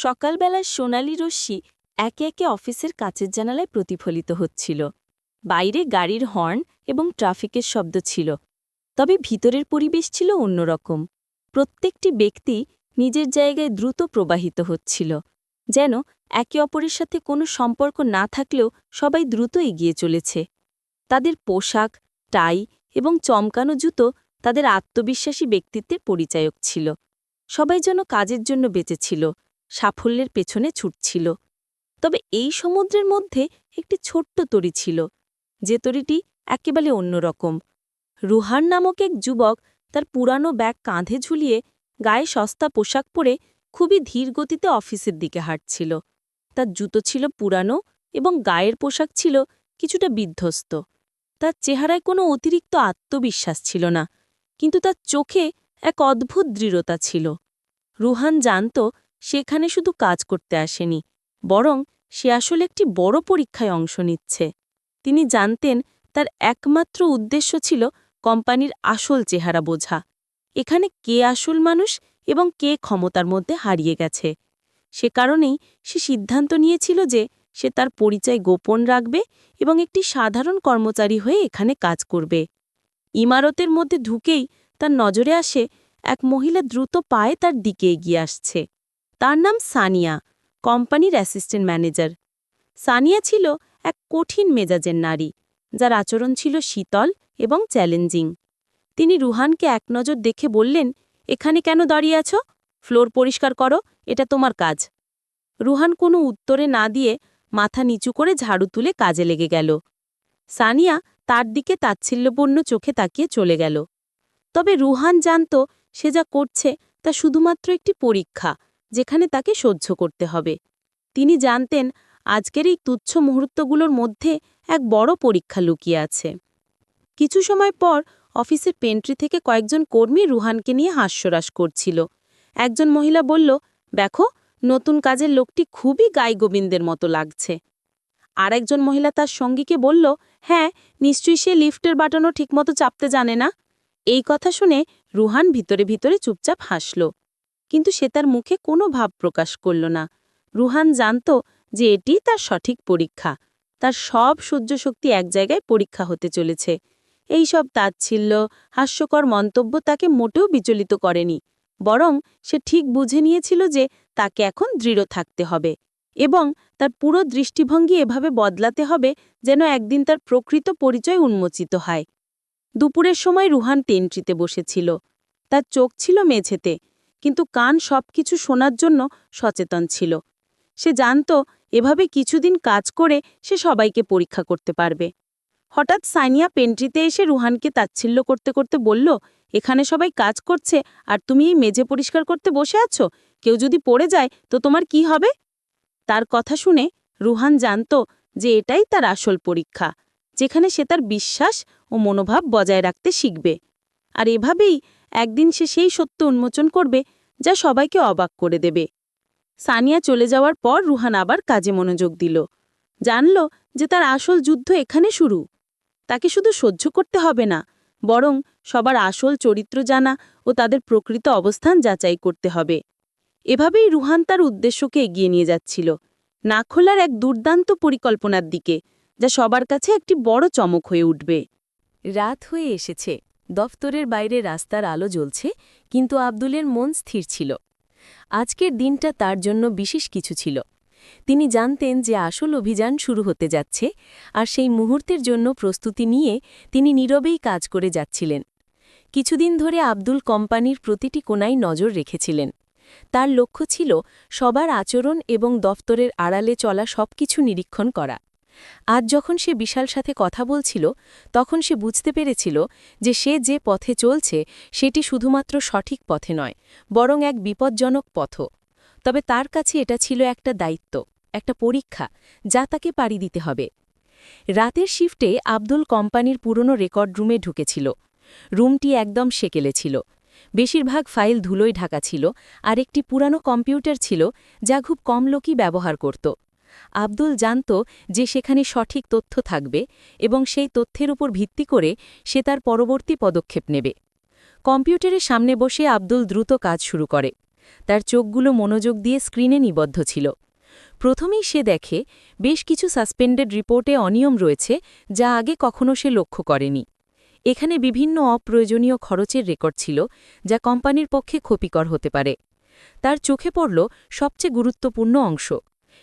সকালবেলার সোনালি রশ্মি একে একে অফিসের কাচের জানালায় প্রতিফলিত হচ্ছিল। বাইরে গাড়ির হর্ন এবং ট্রাফিকের শব্দ ছিল। তবে ভিতরের পরিবেশ ছিল অন্যরকম। প্রত্যেকটি ব্যক্তি নিজের জায়গায় দ্রুত প্রবাহিত হচ্ছিল, যেন একে অপরের সাথে কোনো সম্পর্ক না থাকলেও সবাই দ্রুত এগিয়ে চলেছে। তাদের পোশাক, টাই এবং চমকানো জুতো তাদের আত্মবিশ্বাসী ব্যক্তিত্বের পরিচায়ক ছিল। সবাই যেন কাজের জন্য বেঁচেছিল সাফল্যের পেছনে ছুটছিল। তবে এই সমুদ্রের মধ্যে একটি ছোট্ট তরি ছিল। যে তরিটি একেবারে অন্যরকম। রুহান নামক এক যুবক তার পুরানো ব্যাগ কাঁধে ঝুলিয়ে গায়ে সস্তা পোশাক পরে খুবই ধীর গতিতে অফিসের দিকে হাঁটছিল। তার জুতো ছিল পুরানো এবং গায়ের পোশাক ছিল কিছুটা বিধ্বস্ত। তার চেহারায় কোনো অতিরিক্ত আত্মবিশ্বাস ছিল না, কিন্তু তার চোখে এক অদ্ভুত দৃঢ়তা ছিল। রুহান জানত সেখানে শুধু কাজ করতে আসেনি, বরং সে আসলে একটি বড় পরীক্ষায় অংশ নিচ্ছে। তিনি জানতেন তার একমাত্র উদ্দেশ্য ছিল কোম্পানির আসল চেহারা বোঝা। এখানে কে আসল মানুষ এবং কে ক্ষমতার মধ্যে হারিয়ে গেছে। সে কারণেই সে সিদ্ধান্ত নিয়েছিল যে সে তার পরিচয় গোপন রাখবে এবং একটি সাধারণ কর্মচারী হয়ে এখানে কাজ করবে। ইমারতের মধ্যে ঢুকেই তার নজরে আসে এক মহিলা দ্রুত পায়ে তার দিকে এগিয়ে আসছে। তার নাম সানিয়া, কোম্পানির অ্যাসিস্ট্যান্ট ম্যানেজার। সানিয়া ছিল এক কঠিন মেজাজের নারী, যার আচরণ ছিল শীতল এবং চ্যালেঞ্জিং। তিনি রুহানকে এক নজর দেখে বললেন, এখানে কেন দাঁড়িয়ে আছো? ফ্লোর পরিষ্কার করো, এটা তোমার কাজ। রুহান কোনো উত্তরে না দিয়ে মাথা নিচু করে ঝাড়ু তুলে কাজে লেগে গেল। সানিয়া তার দিকে তাচ্ছিল্যপূর্ণ চোখে তাকিয়ে চলে গেল। তবে রুহান জানত সে যা করছে তা শুধুমাত্র একটি পরীক্ষা যেখানে তাকে সহ্য করতে হবে। তিনি জানতেন, আজকের এই তুচ্ছ মুহূর্তগুলোর মধ্যে এক বড় পরীক্ষা লুকিয়ে আছে। কিছু সময় পর অফিসের পেন্ট্রি থেকে কয়েকজন কর্মী রুহানকে নিয়ে হাস্যরাস করছিল। একজন মহিলা বলল, দেখো, নতুন কাজের লোকটি খুবই গাইগোবিন্দের মতো লাগছে। আর একজন মহিলা তার সঙ্গীকে বলল হ্যাঁ নিশ্চয়ই সে লিফটের বাটনও ঠিকমতো চাপতে জানে না? এই কথা শুনে রুহান ভিতরে ভিতরে চুপচাপ হাসল। কিন্তু সে তার মুখে কোনো ভাব প্রকাশ করল না। রুহান জানত যে এটি তার সঠিক পরীক্ষা। তার সব সহ্য শক্তি এক জায়গায় পরীক্ষা হতে চলেছে। এই সব তাচ্ছিল্য, হাস্যকর মন্তব্য তাকে মোটেও বিচলিত করেনি। বরং সে ঠিক বুঝে নিয়েছিল যে তাকে এখন দৃঢ় থাকতে হবে এবং তার পুরো দৃষ্টিভঙ্গি এভাবে বদলাতে হবে যেন একদিন তার প্রকৃত পরিচয় উন্মোচিত হয়। দুপুরের সময় রুহান টেন্ট্রিতে বসেছিল। তার চোখ ছিল মেঝেতে। কিন্তু কান সবকিছু শোনার জন্য সচেতন ছিল। সে জানত এভাবে কিছুদিন কাজ করে সে সবাইকে পরীক্ষা করতে পারবে। হঠাৎ সাইনিয়া পেন্ট্রিতে এসে রুহানকে তাচ্ছিল্য করতে করতে বলল, এখানে সবাই কাজ করছে আর তুমি এই মেঝে পরিষ্কার করতে বসে আছো? কেউ যদি পড়ে যায় তো তোমার কি হবে? তার কথা শুনে রুহান জানত যে এটাই তার আসল পরীক্ষা, যেখানে সে তার বিশ্বাস ও মনোভাব বজায় রাখতে শিখবে। আর এভাবেই একদিন সে সেই সত্য উন্মোচন করবে, যা সবাইকে অবাক করে দেবে। সানিয়া চলে যাওয়ার পর রুহান আবার কাজে মনোযোগ দিল। জানল যে তার আসল যুদ্ধ এখানে শুরু। তাকে শুধু সহ্য করতে হবে না, বরং সবার আসল চরিত্র জানা ও তাদের প্রকৃত অবস্থান যাচাই করতে হবে। এভাবেই রুহান তার উদ্দেশ্যকে এগিয়ে নিয়ে যাচ্ছিল, না খোলার এক দুর্দান্ত পরিকল্পনার দিকে, যা সবার কাছে একটি বড় চমক হয়ে উঠবে। রাত হয়ে এসেছে। দফতরের বাইরে রাস্তার আলো জ্বলছে, কিন্তু আব্দুলের মন স্থির ছিল। আজকের দিনটা তার জন্য বিশেষ কিছু ছিল। তিনি জানতেন যে আসল অভিযান শুরু হতে যাচ্ছে, আর সেই মুহূর্তের জন্য প্রস্তুতি নিয়ে তিনি নীরবেই কাজ করে যাচ্ছিলেন। কিছুদিন ধরে আব্দুল কোম্পানির প্রতিটি কোনায় নজর রেখেছিলেন। তার লক্ষ্য ছিল সবার আচরণ এবং দফতরের আড়ালে চলা সবকিছু নিরীক্ষণ করা। আজ যখন সে বিশাল সাথে কথা বলছিল, তখন সে বুঝতে পেরেছিল যে সে যে পথে চলছে, সেটি শুধুমাত্র সঠিক পথে নয়, বরং এক বিপজ্জনক পথ তবে তার কাছে এটা ছিল একটা দায়িত্ব, একটা পরীক্ষা, যা তাকে পাড়ি দিতে হবে। রাতের শিফটে আব্দুল কোম্পানির পুরনো রেকর্ড রুমে ঢুকেছিল। রুমটি একদম সেকেলে ছিল। বেশিরভাগ ফাইল ধুলোয় ঢাকা ছিল, আর একটি পুরানো কম্পিউটার ছিল, যা খুব কম লোকই ব্যবহার করত। আব্দুল জানত যে সেখানে সঠিক তথ্য থাকবে এবং সেই তথ্যের উপর ভিত্তি করে সে তার পরবর্তী পদক্ষেপ নেবে। কম্পিউটারের সামনে বসে আব্দুল দ্রুত কাজ শুরু করে। তার চোখগুলো মনোযোগ দিয়ে স্ক্রিনে নিবদ্ধ ছিল। প্রথমেই সে দেখে বেশ কিছু সাসপেন্ডেড রিপোর্টে অনিয়ম রয়েছে যা আগে কখনো সে লক্ষ্য করেনি। এখানে বিভিন্ন অপ্রয়োজনীয় খরচের রেকর্ড ছিল যা কোম্পানির পক্ষে ক্ষতিকর হতে পারে। তার চোখে পড়ল সবচেয়ে গুরুত্বপূর্ণ অংশ।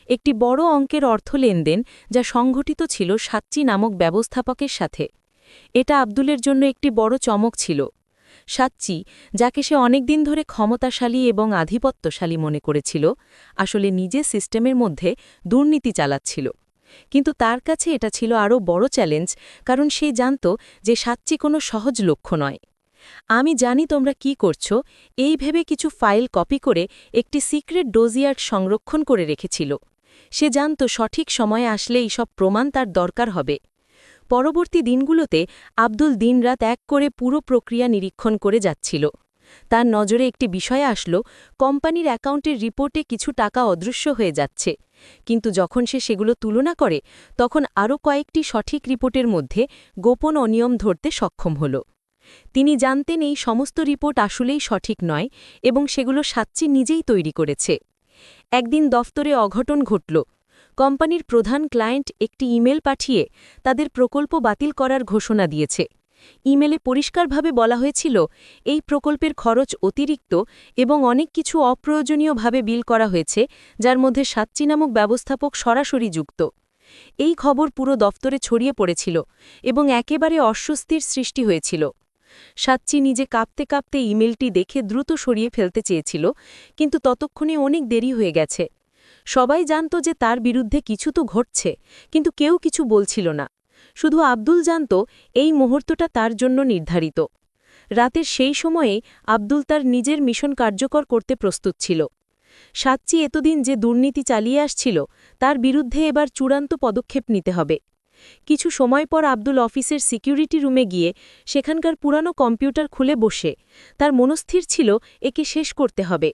একটি বড় অঙ্কের অর্থ লেনদেন যা সংঘটিত ছিল সাচ্চি নামক ব্যবস্থাপকের সাথে। এটা আব্দুলের জন্য একটি বড় চমক ছিল। সাচ্চি যাকে সে অনেকদিন ধরে ক্ষমতাশালী এবং আধিপত্যশালী মনে করেছিল, আসলে নিজে সিস্টেমের মধ্যে দুর্নীতি চালাচ্ছিল। কিন্তু তার কাছে এটা ছিল আরও বড় চ্যালেঞ্জ, কারণ সে জানত যে সাচ্চি কোনো সহজ লক্ষ্য নয়। আমি জানি তোমরা কি করছ এই ভেবে কিছু ফাইল কপি করে একটি সিক্রেট ডোজিয়ার্ড সংরক্ষণ করে রেখেছিল। সে জানত সঠিক সময়ে আসলে এইসব প্রমাণ তার দরকার হবে। পরবর্তী দিনগুলোতে আব্দুল দিনরাত এক করে পুরো প্রক্রিয়া নিরীক্ষণ করে যাচ্ছিল। তার নজরে একটি বিষয় আসলো, কোম্পানির অ্যাকাউন্টের রিপোর্টে কিছু টাকা অদৃশ্য হয়ে যাচ্ছে। কিন্তু যখন সে সেগুলো তুলনা করে, তখন আরও কয়েকটি সঠিক রিপোর্টের মধ্যে গোপন অনিয়ম ধরতে সক্ষম হল। তিনি জানতেন এই সমস্ত রিপোর্ট আসলেই সঠিক নয় এবং সেগুলো সাচ্চি নিজেই তৈরি করেছে। একদিন দফতরে অঘটন ঘটল। কোম্পানির প্রধান ক্লায়েন্ট একটি ইমেল পাঠিয়ে তাদের প্রকল্প বাতিল করার ঘোষণা দিয়েছে। ইমেলে পরিষ্কারভাবে বলা হয়েছিল, এই প্রকল্পের খরচ অতিরিক্ত এবং অনেক কিছু অপ্রয়োজনীয়ভাবে বিল করা হয়েছে, যার মধ্যে সাচ্চি নামক ব্যবস্থাপক সরাসরি যুক্ত। এই খবর পুরো দফতরে ছড়িয়ে পড়েছিল এবং একেবারে অস্বস্তির সৃষ্টি হয়েছিল। সাচ্চি নিজে কাঁপতে কাঁপতে ইমেলটি দেখে দ্রুত সরিয়ে ফেলতে চেয়েছিল, কিন্তু ততক্ষণে অনেক দেরি হয়ে গেছে। সবাই জানত যে তার বিরুদ্ধে কিছু তো ঘটছে, কিন্তু কেউ কিছু বলছিল না। শুধু আব্দুল জানত, এই মুহূর্তটা তার জন্য নির্ধারিত। রাতের সেই সময়ে আব্দুল তার নিজের মিশন কার্যকর করতে প্রস্তুত ছিল। সাচ্চি এতদিন যে দুর্নীতি চালিয়ে আসছিল, তার বিরুদ্ধে এবার চূড়ান্ত পদক্ষেপ নিতে হবে। কিছু সময় পর আব্দুল অফিসের সিকিউরিটি রুমে গিয়ে সেখানকার পুরানো কম্পিউটার খুলে বসে। তার মনস্থির ছিল, একে শেষ করতে হবে।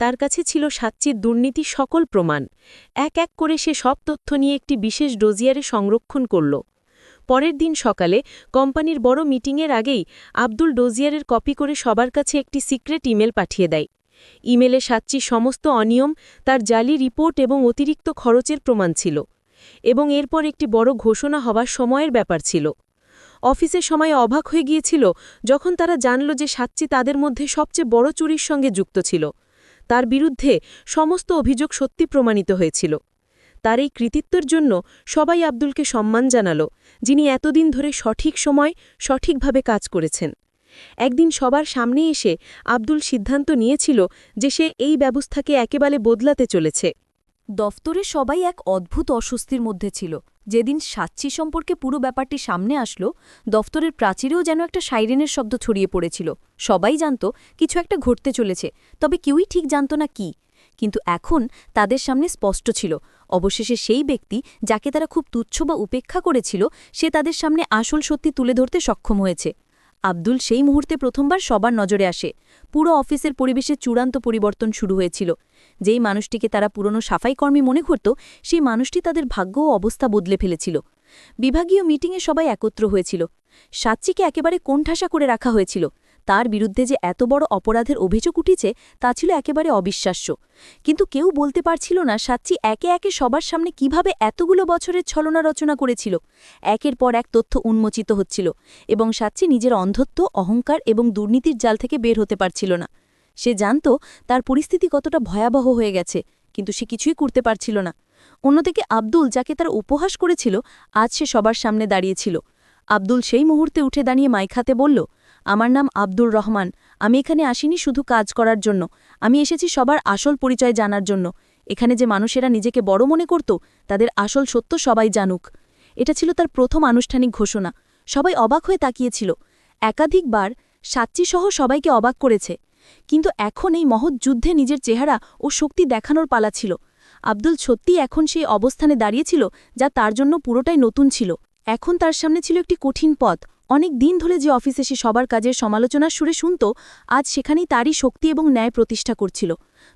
তার কাছে ছিল সাচ্চির দুর্নীতি সকল প্রমাণ। এক এক করে সে সব তথ্য নিয়ে একটি বিশেষ ডোজিয়ারে সংরক্ষণ করল। পরের দিন সকালে কোম্পানির বড় মিটিংয়ের আগেই আব্দুল ডোজিয়ারের কপি করে সবার কাছে একটি সিক্রেট ইমেল পাঠিয়ে দেয়। ইমেলে সাচ্চি সমস্ত অনিয়ম, তার জালি রিপোর্ট এবং অতিরিক্ত খরচের প্রমাণ ছিল। এবং এরপর একটি বড় ঘোষণা হবার সময়ের ব্যাপার ছিল। অফিসের সময় অবাক হয়ে গিয়েছিল যখন তারা জানল যে সাচ্চি তাদের মধ্যে সবচেয়ে বড় চুরির সঙ্গে যুক্ত ছিল। তার বিরুদ্ধে সমস্ত অভিযোগ সত্যি প্রমাণিত হয়েছিল। তার এই কৃতিত্বের জন্য সবাই আব্দুলকে সম্মান জানাল, যিনি এতদিন ধরে সঠিক সময় সঠিকভাবে কাজ করেছেন। একদিন সবার সামনে এসে আব্দুল সিদ্ধান্ত নিয়েছিল যে সে এই ব্যবস্থাকে একেবারে বদলাতে চলেছে। দফতরে সবাই এক অদ্ভুত অস্বস্তির মধ্যে ছিল। যেদিন সাচ্চি সম্পর্কে পুরো ব্যাপারটি সামনে আসলো, দফতরের প্রাচীরেও যেন একটা সাইরেনের শব্দ ছড়িয়ে পড়েছিল। সবাই জানত, কিছু একটা ঘটতে চলেছে, তবে কেউই ঠিক জানত না কি। কিন্তু এখন তাদের সামনে স্পষ্ট ছিল, অবশেষে সেই ব্যক্তি যাকে তারা খুব তুচ্ছ বা উপেক্ষা করেছিল, সে তাদের সামনে আসল সত্যি তুলে ধরতে সক্ষম হয়েছে। আব্দুল সেই মুহূর্তে প্রথমবার সবার নজরে আসে। পুরো অফিসের পরিবেশে চূড়ান্ত পরিবর্তন শুরু হয়েছিল। যেই মানুষটিকে তারা পুরনো সাফাইকর্মী মনে করত, সেই মানুষটি তাদের ভাগ্য ও অবস্থা বদলে ফেলেছিল। বিভাগীয় মিটিংয়ে সবাই একত্র হয়েছিল। সাচ্চিকে একেবারে কোণঠাসা করে রাখা হয়েছিল। তার বিরুদ্ধে যে এত বড় অপরাধের অভিযোগ উঠেছে, তা ছিল একেবারে অবিশ্বাস্য। কিন্তু কেউ বলতে পারছিল না সাচ্চি একে একে সবার সামনে কীভাবে এতগুলো বছরের ছলনা রচনা করেছিল। একের পর এক তথ্য উন্মোচিত হচ্ছিল এবং সাচ্চি নিজের অন্ধত্ব, অহংকার এবং দুর্নীতির জাল থেকে বের হতে পারছিল না। সে জানত তার পরিস্থিতি কতটা ভয়াবহ হয়ে গেছে, কিন্তু সে কিছুই করতে পারছিল না। অন্যদিকে আব্দুল যাকে তার উপহাস করেছিল, আজ সে সবার সামনে দাঁড়িয়েছিল। আব্দুল সেই মুহূর্তে উঠে দাঁড়িয়ে মাইখাতে বলল আমার নাম আব্দুর রহমান। আমি এখানে আসিনি শুধু কাজ করার জন্য। আমি এসেছি সবার আসল পরিচয় জানার জন্য। এখানে যে মানুষেরা নিজেকে বড় মনে করত, তাদের আসল সত্য সবাই জানুক। এটা ছিল তার প্রথম আনুষ্ঠানিক ঘোষণা। সবাই অবাক হয়ে তাকিয়েছিল। একাধিকবার সাচ্চিসহ সবাইকে অবাক করেছে। কিন্তু এখন এই মহৎ যুদ্ধে নিজের চেহারা ও শক্তি দেখানোর পালা ছিল। আব্দুল সত্যি এখন সেই অবস্থানে দাঁড়িয়েছিল যা তার জন্য পুরোটাই নতুন ছিল। এখন তার সামনে ছিল একটি কঠিন পথ। অনেক দিন ধরে যে অফিসে সে সবার কাজের সমালোচনার সুরে শুনত, আজ সেখানেই তারই শক্তি এবং ন্যায় প্রতিষ্ঠা করছিল।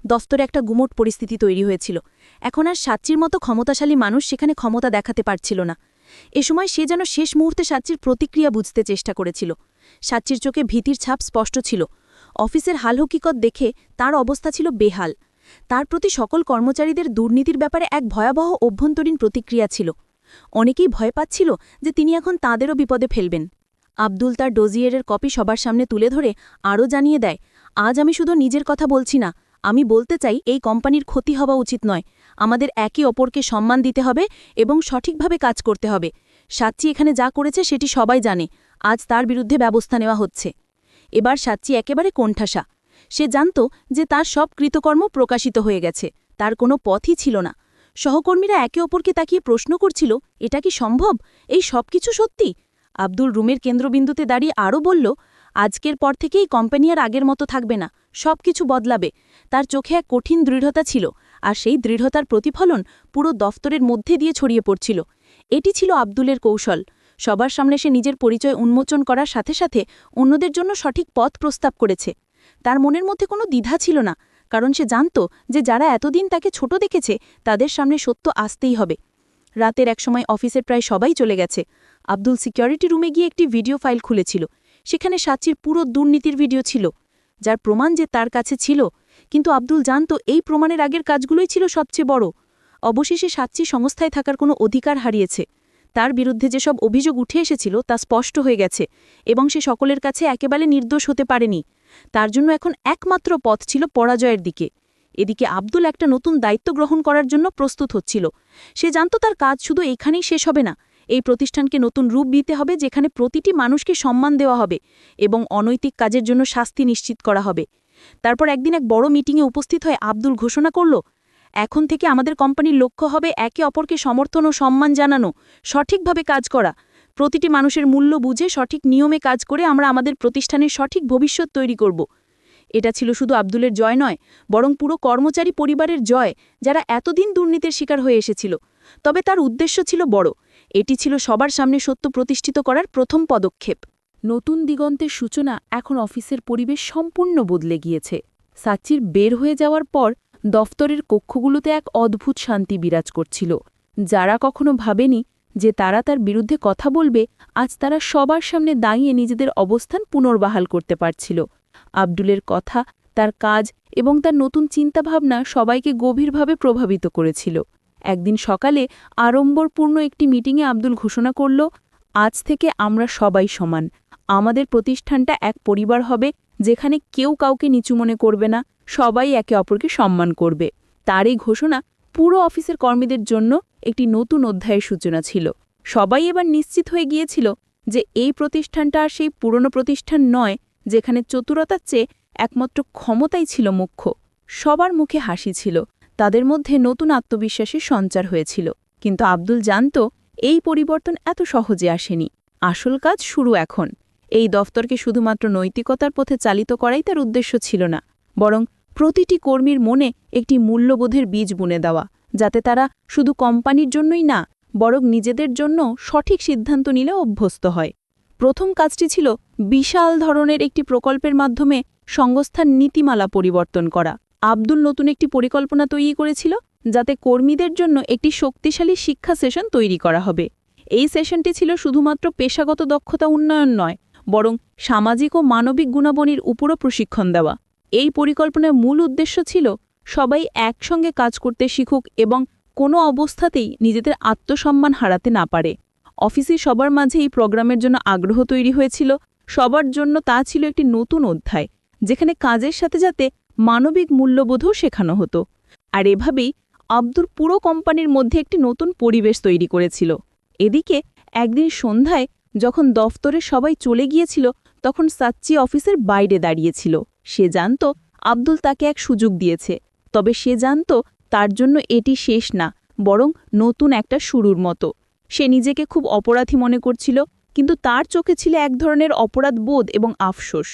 দফতরে একটা গুমট পরিস্থিতি তৈরি হয়েছিল। এখন আর সাচ্চির মতো ক্ষমতাশালী মানুষ সেখানে ক্ষমতা দেখাতে পারছিল না। এ সময় সে যেন শেষ মুহূর্তে সাচ্চির প্রতিক্রিয়া বুঝতে চেষ্টা করেছিল। সাচ্চির চোখে ভীতির ছাপ স্পষ্ট ছিল। অফিসের হাল হকিকত দেখে তার অবস্থা ছিল বেহাল। তার প্রতি সকল কর্মচারীদের দুর্নীতির ব্যাপারে এক ভয়াবহ অভ্যন্তরীণ প্রতিক্রিয়া ছিল। অনেকেই ভয় পাচ্ছিল যে তিনি এখন তাঁদেরও বিপদে ফেলবেন। আব্দুল তার ডোজিয়েরের কপি সবার সামনে তুলে ধরে আরও জানিয়ে দেয়, আজ আমি শুধু নিজের কথা বলছি না, আমি বলতে চাই এই কোম্পানির ক্ষতি হওয়া উচিত নয়। আমাদের একে অপরকে সম্মান দিতে হবে এবং সঠিকভাবে কাজ করতে হবে। সাচ্চি এখানে যা করেছে সেটি সবাই জানে। আজ তার বিরুদ্ধে ব্যবস্থা নেওয়া হচ্ছে। এবার সাচ্চি একেবারে কোণঠাসা। সে জানত যে তার সব কৃতকর্ম প্রকাশিত হয়ে গেছে। তার কোনো পথই ছিল না। সহকর্মীরা একে অপরকে তাকিয়ে প্রশ্ন করছিল, এটা কি সম্ভব? এই সব কিছু সত্যি? আব্দুল রুমের কেন্দ্রবিন্দুতে দাঁড়িয়ে আরও বলল, আজকের পর থেকেই কোম্পানি আর আগের মতো থাকবে না, সব কিছু বদলাবে। তার চোখে এক কঠিন দৃঢ়তা ছিল, আর সেই দৃঢ়তার প্রতিফলন পুরো দফতরের মধ্যে দিয়ে ছড়িয়ে পড়ছিল। এটি ছিল আব্দুলের কৌশল। সবার সামনে সে নিজের পরিচয় উন্মোচন করার সাথে সাথে অন্যদের জন্য সঠিক পথ প্রস্তাব করেছে। তার মনের মধ্যে কোনো দ্বিধা ছিল না, কারণ সে জানত যে যারা এতদিন তাকে ছোট দেখেছে, তাদের সামনে সত্য আসতেই হবে। রাতের একসময় অফিসের প্রায় সবাই চলে গেছে। আব্দুল সিকিউরিটি রুমে গিয়ে একটি ভিডিও ফাইল খুলেছিল। সেখানে সাচ্চির পুরো দুর্নীতির ভিডিও ছিল, যার প্রমাণ যে তার কাছে ছিল। কিন্তু আব্দুল জানত এই প্রমাণের আগের কাজগুলোই ছিল সবচেয়ে বড়। অবশেষে সাচ্চি সংস্থায় থাকার কোনো অধিকার হারিয়েছে। তার বিরুদ্ধে যেসব অভিযোগ উঠে এসেছিল তা স্পষ্ট হয়ে গেছে এবং সে সকলের কাছে একেবারে নির্দোষ হতে পারেনি। তার জন্য এখন একমাত্র পথ ছিল পরাজয়ের দিকে। এদিকে আব্দুল একটা নতুন দায়িত্ব গ্রহণ করার জন্য প্রস্তুত হচ্ছিল। সে জানত তার কাজ শুধু এখানেই শেষ হবে না। এই প্রতিষ্ঠানকে নতুন রূপ দিতে হবে যেখানে প্রতিটি মানুষকে সম্মান দেওয়া হবে এবং অনৈতিক কাজের জন্য শাস্তি নিশ্চিত করা হবে। তারপর একদিন এক বড় মিটিংয়ে উপস্থিত হয়ে আব্দুল ঘোষণা করল, এখন থেকে আমাদের কোম্পানির লক্ষ্য হবে একে অপরকে সমর্থন ও সম্মান জানানো, সঠিকভাবে কাজ করা। প্রতিটি মানুষের মূল্য বুঝে সঠিক নিয়মে কাজ করে আমরা আমাদের প্রতিষ্ঠানের সঠিক ভবিষ্যৎ তৈরি করব। এটা ছিল শুধু আব্দুলের জয় নয়, বরং পুরো কর্মচারী পরিবারের জয় যারা এতদিন দুর্নীতির শিকার হয়ে এসেছিল। তবে তার উদ্দেশ্য ছিল বড়। এটি ছিল সবার সামনে সত্য প্রতিষ্ঠিত করার প্রথম পদক্ষেপ। নতুন দিগন্তের সূচনা এখন অফিসের পরিবেশ সম্পূর্ণ বদলে গিয়েছে। সাচ্চির বের হয়ে যাওয়ার পর দফতরের কক্ষগুলোতে এক অদ্ভুত শান্তি বিরাজ করছিল। যারা কখনো ভাবেনি যে তারা তার বিরুদ্ধে কথা বলবে, আজ তারা সবার সামনে দাঁড়িয়ে নিজেদের অবস্থান পুনর্বাহাল করতে পারছিল। আব্দুলের কথা, তার কাজ এবং তার নতুন চিন্তাভাবনা সবাইকে গভীরভাবে প্রভাবিত করেছিল। একদিন সকালে আড়ম্বরপূর্ণ একটি মিটিংয়ে আব্দুল ঘোষণা করল, আজ থেকে আমরা সবাই সমান। আমাদের প্রতিষ্ঠানটা এক পরিবার হবে, যেখানে কেউ কাউকে নিচু মনে করবে না, সবাই একে অপরকে সম্মান করবে। তার এই ঘোষণা পুরো অফিসের কর্মীদের জন্য একটি নতুন অধ্যায়ের সূচনা ছিল। সবাই এবার নিশ্চিত হয়ে গিয়েছিল যে এই প্রতিষ্ঠানটা আর সেই পুরনো প্রতিষ্ঠান নয় যেখানে চতুরতার চেয়ে একমাত্র ক্ষমতাই ছিল মুখ্য। সবার মুখে হাসি ছিল, তাদের মধ্যে নতুন আত্মবিশ্বাসের সঞ্চার হয়েছিল। কিন্তু আব্দুল জানত এই পরিবর্তন এত সহজে আসেনি। আসল কাজ শুরু এখন। এই দফতরকে শুধুমাত্র নৈতিকতার পথে চালিত করাই তার উদ্দেশ্য ছিল না, বরং প্রতিটি কর্মীর মনে একটি মূল্যবোধের বীজ বুনে দেওয়া, যাতে তারা শুধু কোম্পানির জন্যই না, বরং নিজেদের জন্য সঠিক সিদ্ধান্ত নিলে অভ্যস্ত হয়। প্রথম কাজটি ছিল বিশাল ধরনের একটি প্রকল্পের মাধ্যমে সংস্থার নীতিমালা পরিবর্তন করা। আব্দুল নতুন একটি পরিকল্পনা তৈরি করেছিল যাতে কর্মীদের জন্য একটি শক্তিশালী শিক্ষা সেশন তৈরি করা হবে। এই সেশনটি ছিল শুধুমাত্র পেশাগত দক্ষতা উন্নয়ন নয়, বরং সামাজিক ও মানবিক গুণাবলীর উপরও প্রশিক্ষণ দেওয়া। এই পরিকল্পনার মূল উদ্দেশ্য ছিল সবাই একসঙ্গে কাজ করতে শিখুক এবং কোনো অবস্থাতেই নিজেদের আত্মসম্মান হারাতে না পারে। অফিসে সবার মাঝে এই প্রোগ্রামের জন্য আগ্রহ তৈরি হয়েছিল। সবার জন্য তা ছিল একটি নতুন অধ্যায়, যেখানে কাজের সাথে যাতে মানবিক মূল্যবোধও শেখানো হতো। আর এভাবেই আব্দুর পুরো কোম্পানির মধ্যে একটি নতুন পরিবেশ তৈরি করেছিল। এদিকে একদিন সন্ধ্যায় যখন দফতরে সবাই চলে গিয়েছিল, তখন সাচ্চি অফিসের বাইরে দাঁড়িয়েছিল। সে জানত আব্দুল তাকে এক সুযোগ দিয়েছে, তবে সে জানত তার জন্য এটি শেষ না, বরং নতুন একটা শুরুর মতো। সে নিজেকে খুব অপরাধী মনে করছিল, কিন্তু তার চোখে ছিল এক ধরনের অপরাধ বোধ এবং আফসোস।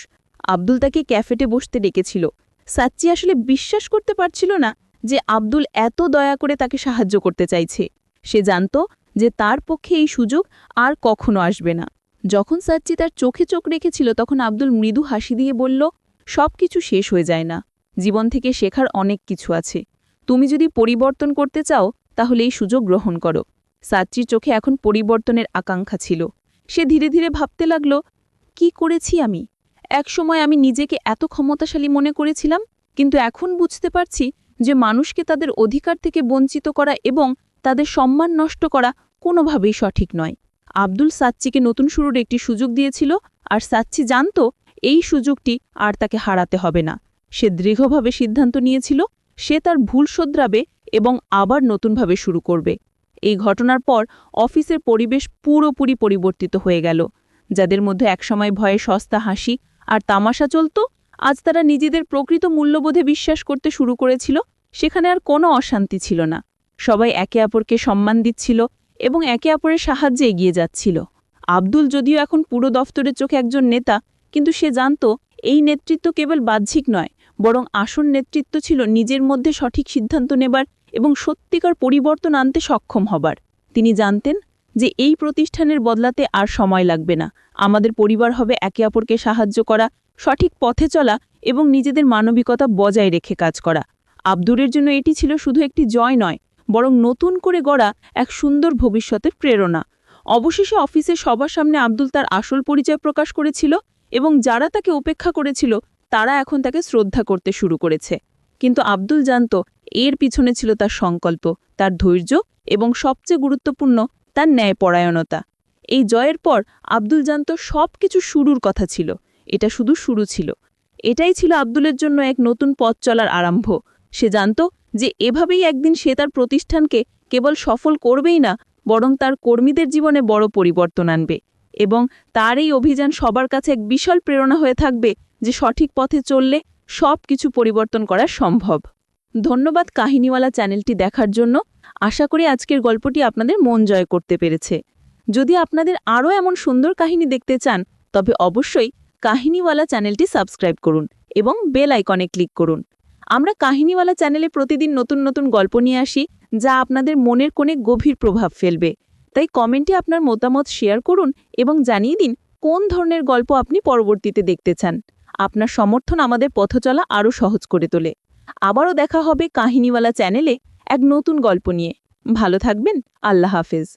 আব্দুল তাকে ক্যাফেটে বসতে ডেকেছিল। সাচ্চি আসলে বিশ্বাস করতে পারছিল না যে আব্দুল এত দয়া করে তাকে সাহায্য করতে চাইছে। সে জানত যে তার পক্ষে এই সুযোগ আর কখনো আসবে না। যখন সাচ্চি তার চোখে চোখ রেখেছিল, তখন আব্দুল মৃদু হাসি দিয়ে বলল সব কিছু শেষ হয়ে যায় না। জীবন থেকে শেখার অনেক কিছু আছে। তুমি যদি পরিবর্তন করতে চাও, তাহলে এই সুযোগ গ্রহণ করো। সাচ্চির চোখে এখন পরিবর্তনের আকাঙ্ক্ষা ছিল। সে ধীরে ধীরে ভাবতে লাগল, কি করেছি আমি? একসময় আমি নিজেকে এত ক্ষমতাশালী মনে করেছিলাম, কিন্তু এখন বুঝতে পারছি যে মানুষকে তাদের অধিকার থেকে বঞ্চিত করা এবং তাদের সম্মান নষ্ট করা কোনোভাবেই সঠিক নয়। আব্দুল সাচ্চিকে নতুন শুরুর একটি সুযোগ দিয়েছিল, আর সাচ্চি জানত এই সুযোগটি আর তাকে হারাতে হবে না। সে দৃঢ়ভাবে সিদ্ধান্ত নিয়েছিল, সে তার ভুল শোধরাবে এবং আবার নতুনভাবে শুরু করবে। এই ঘটনার পর অফিসের পরিবেশ পুরোপুরি পরিবর্তিত হয়ে গেল। যাদের মধ্যে একসময় ভয়ে সস্তা হাসি আর তামাশা চলত, আজ তারা নিজেদের প্রকৃত মূল্যবোধে বিশ্বাস করতে শুরু করেছিল, সেখানে আর কোনো অশান্তি ছিল না। সবাই একে অপরকে সম্মান দিচ্ছিল এবং একে অপরের সাহায্যে এগিয়ে যাচ্ছিল। আব্দুল যদিও এখন পুরো দফতরের চোখে একজন নেতা, কিন্তু সে জানত এই নেতৃত্ব কেবল বাহ্যিক নয় বরং আসন নেতৃত্ব ছিল নিজের মধ্যে সঠিক সিদ্ধান্ত নেবার এবং সত্যিকার পরিবর্তন আনতে সক্ষম হবার। তিনি জানতেন যে এই প্রতিষ্ঠানের বদলাতে আর সময় লাগবে না। আমাদের পরিবার হবে একে অপরকে সাহায্য করা, সঠিক পথে চলা এবং নিজেদের মানবিকতা বজায় রেখে কাজ করা। আব্দুরের জন্য এটি ছিল শুধু একটি জয় নয়, বরং নতুন করে গড়া এক সুন্দর ভবিষ্যতের প্রেরণা। অবশেষে অফিসে সবার সামনে আব্দুল তার আসল পরিচয় প্রকাশ করেছিল এবং যারা তাকে উপেক্ষা করেছিল তারা এখন তাকে শ্রদ্ধা করতে শুরু করেছে। কিন্তু আব্দুল জানত এর পিছনে ছিল তার সংকল্প, তার ধৈর্য এবং সবচেয়ে গুরুত্বপূর্ণ তার ন্যায়পরায়ণতা। এই জয়ের পর আব্দুল জানত সব কিছু শুরুর কথা ছিল, এটা শুধু শুরু ছিল। এটাই ছিল আব্দুলের জন্য এক নতুন পথ চলার আরম্ভ। সে জানত যে এভাবেই একদিন সে তার প্রতিষ্ঠানকে কেবল সফল করবেই না, বরং তার কর্মীদের জীবনে বড় পরিবর্তন আনবে এবং তার এই অভিযান সবার কাছে এক বিশাল প্রেরণা হয়ে থাকবে যে সঠিক পথে চললে সব কিছু পরিবর্তন করা সম্ভব। ধন্যবাদ কাহিনীওয়ালা চ্যানেলটি দেখার জন্য। আশা করি আজকের গল্পটি আপনাদের মন জয় করতে পেরেছে। যদি আপনাদের আরও এমন সুন্দর কাহিনী দেখতে চান, তবে অবশ্যই কাহিনীওয়ালা চ্যানেলটি সাবস্ক্রাইব করুন এবং বেল আইকনে ক্লিক করুন। আমরা কাহিনীওয়ালা চ্যানেলে প্রতিদিন নতুন নতুন গল্প নিয়ে আসি, যা আপনাদের মনের কোণে গভীর প্রভাব ফেলবে। তাই কমেন্টে আপনার মতামত শেয়ার করুন এবং জানিয়ে দিন কোন ধরনের গল্প আপনি পরবর্তীতে দেখতে চান। আপনার সমর্থন আমাদের পথ চলা আরও সহজ করে তোলে। আবারও দেখা হবে কাহিনীওয়ালা চ্যানেলে এক নতুন গল্প নিয়ে। ভালো থাকবেন, আল্লাহ হাফেজ।